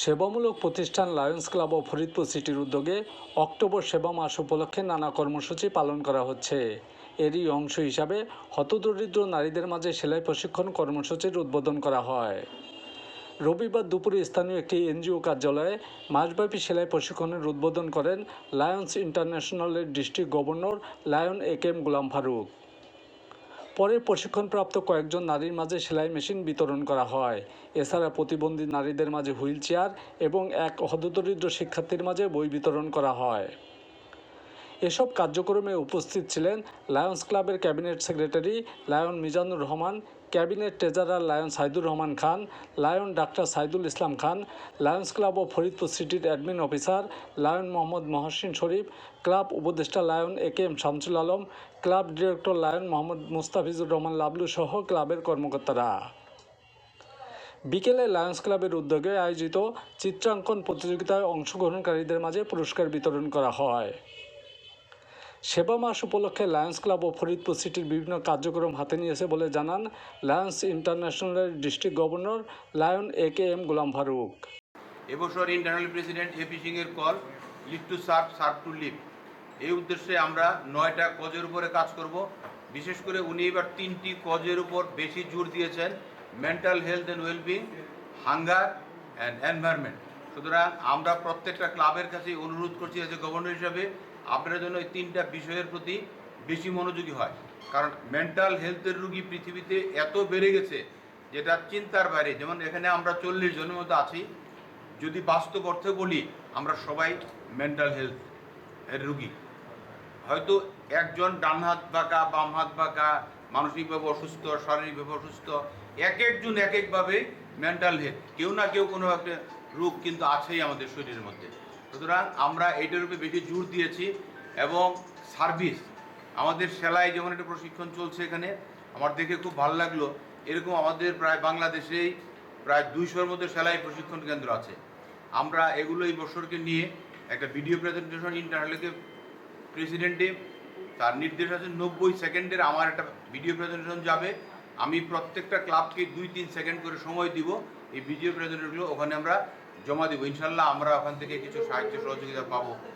সেবামূলক প্রতিষ্ঠান Lions club ও ফরিদপুর সিটির উদ্যোগে অক্টোবর সেবা মাস উপলক্ষে নানা কর্মসূচি পালন করা হচ্ছে। এরই অংশ হিসাবে হতদরিদ্র নারীদের মাঝে সেলাই প্রশিক্ষণ কর্মসূচির উদ্বোধন করা হয়। রবিবার দুপুরে স্থানীয় একটি এনজিও কার্যালয়ে মাসব্যাপী সেলাই প্রশিক্ষণের উদ্বোধন করেন Lions ইন্টারন্যাশনালের district governor lion A Golam Faruk. পরে প্রশিক্ষণপ্রাপ্ত কয়েকজন নারীর মাঝে সেলাই মেশিন বিতরণ করা হয়। এছাড়া প্রতিবন্ধী নারীদের মাঝে হুইল চেয়ার এবং এক হতদরিদ্র শিক্ষার্থীর মাঝে বই বিতরণ করা হয়। এসব কার্যক্রমে উপস্থিত ছিলেন লায়ন্স ক্লাবের cabinet secretary lion Mizanur Rahman, cabinet treasurer lion Saidur Rahman Khan, lion doctor Saidul Islam Khan, Lions club ও ফরিদপুর সিটির admin officer lion Mohammad Mohsin Sharif, club উপদেষ্টা lion A K M Shamsul Alam, club director lion Mohammad Mustafizur Rahman Lablu সহ ক্লাবের কর্মকর্তারা। বিকেলে Lions ক্লাবের উদ্যোগে আয়োজিত চিত্রাঙ্কন প্রতিযোগিতায় অংশগ্রহণকারীদের মাঝে পুরস্কার বিতরণ করা হয়। সেবা মাস উপলক্ষে লায়ন্স ক্লাব ও ফরিদপুর সিটির বিভিন্ন কার্যক্রম হাতে নিয়েছে বলে জানান Lions ইন্টারন্যাশনালের district governor Lion A K M Golam Faruk. এবছর internal president A P Singh এর call live to serve serve to live. এই উদ্দেশ্যে আমরা নয়টা কজের উপরে কাজ করব। বিশেষ করে উনি এবার তিনটি কজের উপর বেশি জোর দিয়েছেন। Mental health and wellbeing hunger and environment সুতরাং আমরা প্রত্যেকটা ক্লাবের কাছে অনুরোধ করছি এজ এ গভর্নর হিসাবে আপনারা যেন এই তিনটা বিষয়ের প্রতি বেশি মনোযোগী হয়। কারণ মেন্টাল হেলথের রুগী পৃথিবীতে এত বেড়ে গেছে, যেটা চিন্তার বাইরে। যেমন এখানে আমরা চল্লিশ জনের মতো আছি। যদি বাস্তব অর্থে বলি, আমরা সবাই মেন্টাল হেলথ এর রুগী। হয়তো একজন ডান হাত বাঁকা, বাম হাত বাঁকা, মানসিকভাবে অসুস্থ, শারীরিকভাবে অসুস্থ, এক একজন এক একভাবে মেন্টাল হেলথ কেউ না কেউ কোনো একটা রোগ কিন্তু আছেই আমাদের শরীরের মধ্যে। সুতরাং আমরা এইটার উপরে বেশি জোর দিয়েছি এবং সার্ভিস, আমাদের সেলাই যেমন একটা প্রশিক্ষণ চলছে এখানে, আমার দেখে খুব ভালো লাগল। এরকম আমাদের প্রায় বাংলাদেশেই প্রায় দুইশোর মধ্যে সেলাই প্রশিক্ষণ কেন্দ্র আছে। আমরা এগুলো এই বছরকে নিয়ে একটা ভিডিও প্রেজেন্টেশন ইন্টারনেটকে প্রেসিডেন্টে তার নির্দেশ আছে নব্বই সেকেন্ডের আমার একটা ভিডিও প্রেজেন্টেশন যাবে। আমি প্রত্যেকটা ক্লাবকে দুই তিন সেকেন্ড করে সময় দিব। এই ভিডিও প্রেজেন্টেশনগুলো ওখানে আমরা জমা দেবো। ইনশাল্লাহ আমরা ওখান থেকে কিছু সাহায্য সহযোগিতা পাবো।